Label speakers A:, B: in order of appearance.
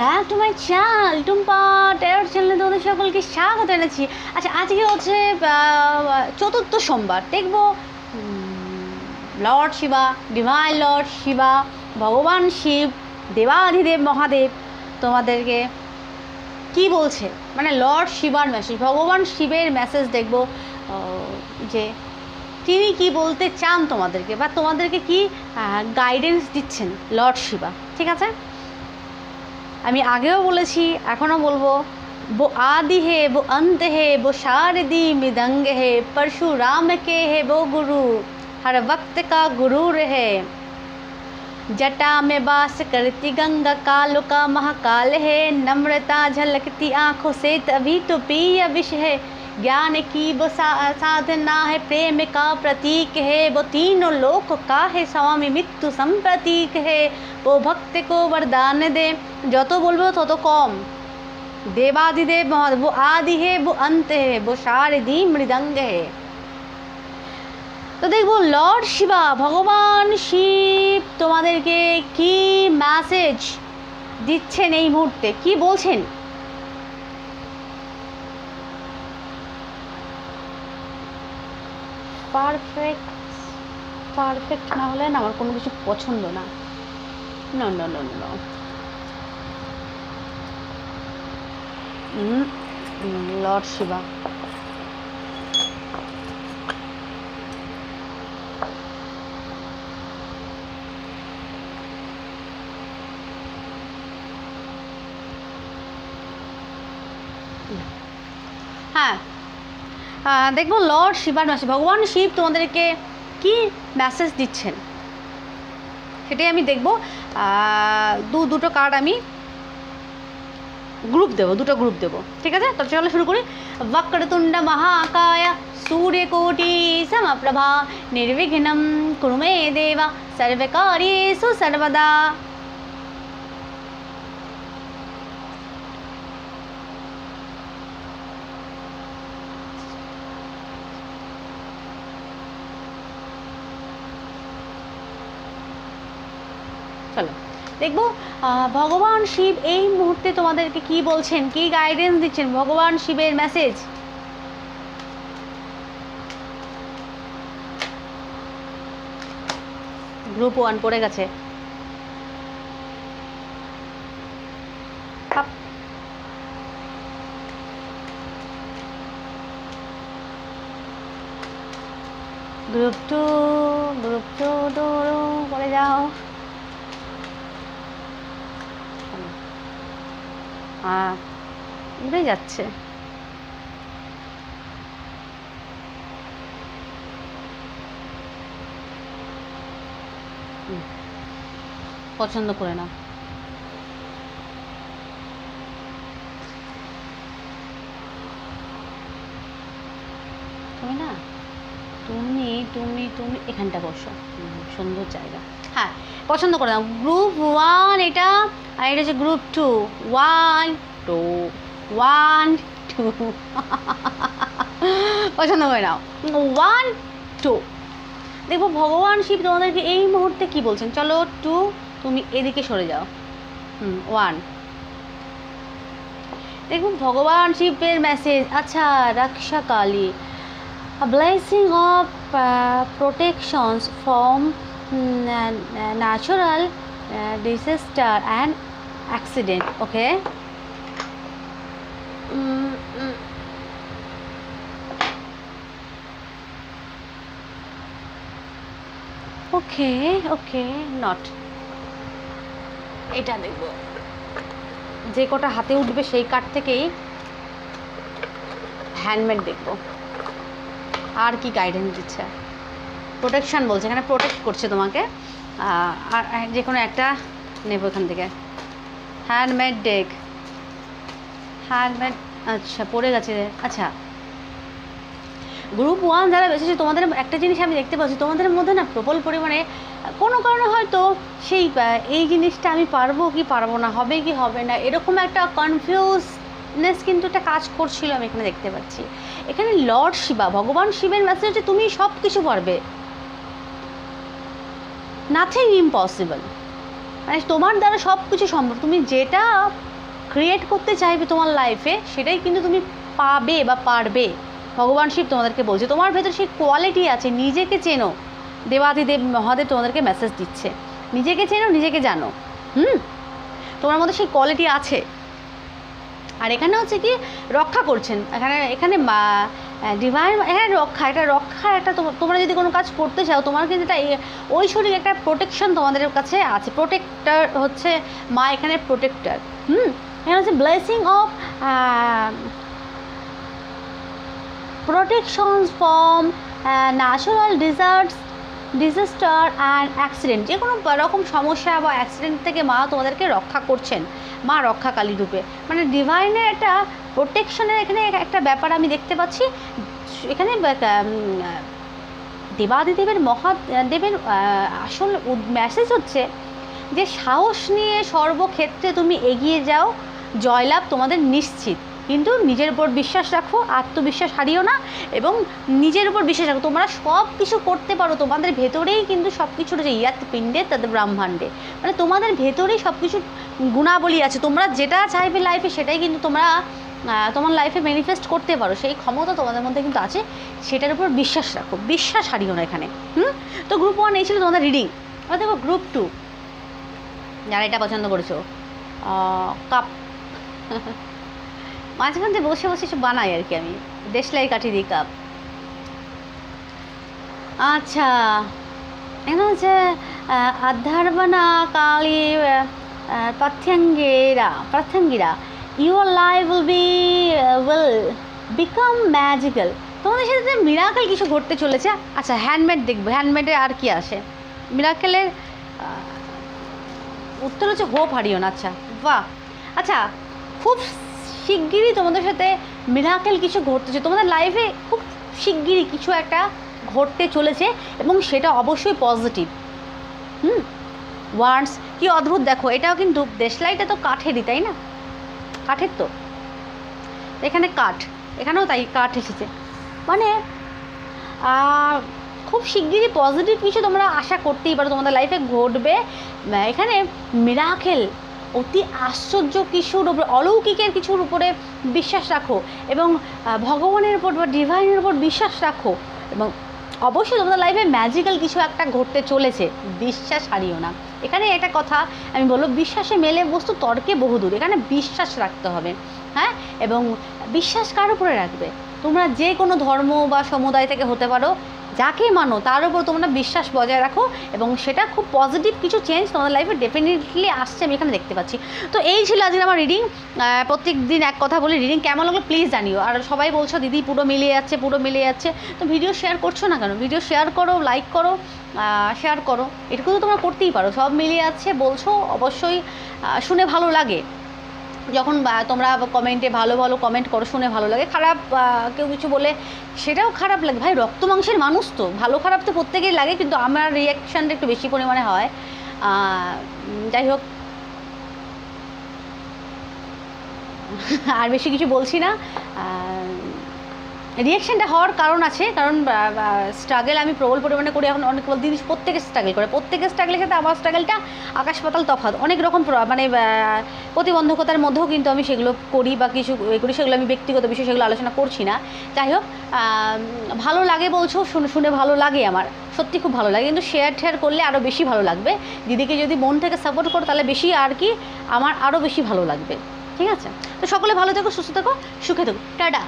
A: Back to my channel Tumpa terror চ্যানেলে তোমাদের সকলকে স্বাগত জানাচ্ছি। আচ্ছা আজকে হচ্ছে চতুর্থ সোমবার। দেখব Lord Shiva divine Lord Shiva ভগবান শিব দেবাধিদেব মহাদেব তোমাদেরকে কি বলছে? মানে লর্ড শিবার মেসেজ ভগবান শিবের মেসেজ দেখব যে তিনি কি বলতে চান তোমাদেরকে বা তোমাদেরকে কি গাইডেন্স দিচ্ছেন লর্ড শিবা ঠিক আছে? আমি আগেও বলেছি এখনও বলবো वो आदि है वो अंत है वो शारदी मृदंग है परशुराम के है वो गुरु हर वक्त का गुरूर है जटा में बास करती गंगा कालो का महाकाल है नम्रता झलकती आंखों से तभी तो प्रिय विष है ज्ञान की वो सा- साधना है प्रेम का प्रतीक है वो तीनों लोक का है स्वामी मृत्यु संप्रतीक है वो भक्त को वरदान दे যত বলবো তত কম দেবাদিদেব মহাদেব वो आदि है वो अंत है वो शारदी मृदंग है তো দেখবো লর্ড শিবা ভগবান শিব তোমাদেরকে কি মেসেজ দিচ্ছেন এই মুহূর্তে কি বলছেন পারফেক্ট পারফেক্ট না হলে না আমার কোনো কিছু পছন্দ না। না না না না লর্ড শিবা হ্যাঁ। দেখব লর্ড শিবার মাসে ভগবান শিব তোমাদেরকে কি মেসেজ দিচ্ছেন? সেটাই আমি দেখব। দু, দুটো কার্ড আমি গ্রুপ দেবো, দুটো গ্রুপ দেবো। ঠিক আছে? তো চলো শুরু করি। বক্রতুণ্ড মহাকায় সূর্যকোটি সমপ্রভা নির্বিঘ্নম কুরুমে দেবা সর্বকারী সর্বদা দেখব ভগবান শিব এই মুহূর্তে তোমাদেরকে কি বলছেন, কি গাইডেন্স দিচ্ছেন? ভগবান শিবের মেসেজ গ্রুপ ওয়ান পড়ে গেছে। Group two group two two করে যাও। উড়ে যাচ্ছে। পছন্দ করে নাও তুমি না তুমি তুমি এখানটা বসো। সুন্দর জায়গা। হ্যাঁ পছন্দ করে নাও গ্রুপ ওয়ান এটা আর এটা হচ্ছে group two one two one two পছন্দ করে নাও। ওয়ান টু দেখব ভগবান শিব তোমাদেরকে এই মুহূর্তে কি বলছেন? চলো টু তুমি এদিকে সরে যাও। হুম ওয়ান দেখুন ভগবান শিবের মেসেজ আচ্ছা রক্ষা Kali. Of uh, protections from mm, uh, natural uh, disaster and accident okay Mm, mm. ওকে ওকে এটা দেখব যে কটা হাতে উঠবে সেই কাঠ থেকেই হ্যান্ডমেড দেখব আর কি গাইডেন্স দিচ্ছে? প্রোটেকশান বলছে, এখানে প্রোটেক্ট করছে তোমাকে। আর যে কোনো একটা নেব এখান থেকে। হ্যান্ডমেড ডেক হ্যান্ডমেড আচ্ছা পড়ে গেছে। আচ্ছা গ্রুপ ওয়ান যারা বেশি তোমাদের একটা জিনিস আমি দেখতে পাচ্ছি, তোমাদের মধ্যে না প্রবল পরিমাণে, কোনো কারণে হয়তো সেই এই জিনিসটা আমি পারব কি পারব না, হবে কি হবে না, এরকম একটা কনফিউজনেস কিন্তু একটা কাজ করছিল আমি এখানে দেখতে পাচ্ছি। এখানে লর্ড শিবা, ভগবান শিবের মেসেজ হচ্ছে তুমি সব কিছু পারবে। নাথিং ইম্পসিবল মানে তোমার দ্বারা সব কিছু সম্ভব। তুমি যেটা ক্রিয়েট করতে চাইবে তোমার লাইফে সেটাই কিন্তু তুমি পাবে বা পারবে। ভগবান শিব তোমাদেরকে বলছে, তোমার ভেতর সেই কোয়ালিটি আছে, নিজেকে চেনো। দেবাদিদেব মহাদেব তোমাদেরকে মেসেজ দিচ্ছে। নিজেকে চেনো, নিজেকে জানো। হুম? তোমার মধ্যে সেই কোয়ালিটি আছে। আর এখানে হচ্ছে কি রক্ষা করছেন। এখানে এখানে ডিভাইন হ্যাঁ রক্ষা, এটা রক্ষা একটা তোম- তোমরা যদি কোনো কাজ করতে চাও, তোমার কিন্তু একটা এ- ঐশ্বরিক একটা প্রোটেকশন তোমাদের কাছে আছে। প্রোটেক্টার হচ্ছে মা এখানে প্রোটেক্টার হুম? এখানে হচ্ছে blessing of protections from natural deserts disaster and accident যে কোনো রকম সমস্যা বা অ্যাক্সিডেন্ট থেকে মা তোমাদেরকে রক্ষা করছেন, মা রক্ষাকালী রূপে। মানে ডিভাইনের একটা প্রোটেকশনের এখানে একটা ব্যাপার আমি দেখতে পাচ্ছি। এখানে দেবাদিদেবের মহাদেবের আসল মেসেজ হচ্ছে যে সাহস নিয়ে সর্বক্ষেত্রে তুমি এগিয়ে যাও, জয়লাভ তোমাদের নিশ্চিত। কিন্তু নিজের উপর বিশ্বাস রাখো, আত্মবিশ্বাস হারিও না এবং নিজের উপর বিশ্বাস রাখো। তোমরা সব কিছু করতে পারো। তোমাদের ভেতরেই কিন্তু সব কিছু রয়েছে ইয়াত পিণ্ডে তাদের ব্রহ্মাণ্ডে। মানে তোমাদের ভেতরেই সব কিছু গুণাবলী আছে। তোমরা যেটা চাইবে লাইফে সেটাই কিন্তু তোমরা তোমার লাইফে ম্যানিফেস্ট করতে পারো। সেই ক্ষমতা তোমাদের মধ্যে কিন্তু আছে। সেটার উপর বিশ্বাস রাখো। বিশ্বাস হারিও না এখানে। হুম? তো গ্রুপ ওয়ান এই ছিল তোমাদের রিডিং এবার দেখো গ্রুপ টু যারা এটা পছন্দ করেছ কাপ মাঝে মধ্যে বসে বসে সব বানাই আর কি আমি। দেশলাই কাঠি দিই কাপ। আচ্ছা এখানে হচ্ছে আধারবানা কালী পাথ্যাঙ্গেরা পাথ্যাঙ্গিরা your life will be will become magical তোমাদের সাথে মিরাকেল কিছু ঘটতে চলেছে। আচ্ছা হ্যান্ডমেড দেখব। হ্যান্ডমেডে আর কি আসে? মিরাকেলের উত্তর হচ্ছে হোপ হারিও না। আচ্ছা বাহ। আচ্ছা খুব শিগগিরই তোমাদের সাথে মিরাকেল কিছু ঘটতেছে। তোমাদের লাইফে খুব শিগগিরই কিছু একটা ঘটতে চলেছে এবং সেটা অবশ্যই পজিটিভ হুম? ওয়ান্স কি অদ্ভুত দেখো, এটাও কিন্তু দেশলাইটা তো কাঠেরই, তাই না? কাঠের তো। এখানে কাঠ, এখানেও তাই কাঠ এসেছে। মানে খুব শিগগিরই পজিটিভ কিছু তোমরা আশা করতেই পারো, তোমাদের লাইফে ঘটবে। এখানে মিরাকেল অতি আশ্চর্য কিছুর উপরে অলৌকিকের কিছুর উপরে বিশ্বাস রাখো এবং ভগবানের উপর বা ডিভাইনের উপর বিশ্বাস রাখো এবং অবশ্যই তোমাদের লাইফে ম্যাজিক্যাল কিছু একটা ঘটতে চলেছে, বিশ্বাস হারিও না। এখানে একটা কথা আমি বলব, বিশ্বাসে মেলে বস্তু তর্কে বহুদূর, এখানে বিশ্বাস রাখতে হবে হ্যাঁ? এবং বিশ্বাস কার উপরে রাখবে? তোমরা যে কোনো ধর্ম বা সমুদায় থেকে হতে পারো যাকে মানো, তার উপর তোমরা বিশ্বাস বজায় রাখো এবং সেটা খুব পজিটিভ কিছু চেঞ্জ তোমাদের লাইফে ডেফিনেটলি আসছে, আমি এখানে দেখতে পাচ্ছি। তো এই ছিল আজকে আমার রিডিং প্রত্যেক দিন এক কথা বলি রিডিং কেমন লাগল প্লিজ জানিও। আর সবাই বলছো, দিদি, পুরো মিলিয়ে যাচ্ছে, পুরো মিলিয়ে যাচ্ছে। তো ভিডিও শেয়ার করছ না কেন? ভিডিও শেয়ার করো লাইক করো শেয়ার করো। এটুকু তো তোমরা করতেই পারো। সব মিলিয়ে যাচ্ছে বলছো, অবশ্যই শুনে ভালো লাগে। যখন তোমরা কমেন্টে ভালো ভালো কমেন্ট করো, শুনে ভালো লাগে। খারাপ কেউ কিছু বলে, সেটাও খারাপ লাগে। ভাই, রক্ত মাংসের মানুষ তো। ভালো খারাপ তো প্রত্যেকেই লাগে, কিন্তু আমার রিয়াকশানটা একটু বেশি পরিমাণে হয়। যাই হোক। আর বেশি কিছু বলছি না। রিয়াকশানটা হওয়ার কারণ আছে, কারণ স্ট্রাগল আমি প্রবল পরিমাণে করি। এখন অনেক দিদি প্রত্যেকে স্ট্রাগল করে। প্রত্যেকের স্ট্রাগলের সাথে আমার স্ট্রাগলটা আকাশ পাতাল তফাৎ। অনেক রকম মানে প্রতিবন্ধকতার মধ্যেও কিন্তু আমি সেগুলো করি বা কিছু করি, সেগুলো আমি ব্যক্তিগত বিষয়ে, সেগুলো আলোচনা করছি না। যাই হোক ভালো লাগে বলছো, শুনে শুনে ভালো লাগে আমার। সত্যি খুব ভালো লাগে। কিন্তু শেয়ার টেয়ার করলে আরও বেশি ভালো লাগবে। দিদিকে যদি মন থেকে সাপোর্ট করো, তাহলে বেশি আর কি আমার আরও বেশি ভালো লাগবে। ঠিক আছে? তো সকলে ভালো থেকো, সুস্থ থেকো, সুখে থেকো। টাটা!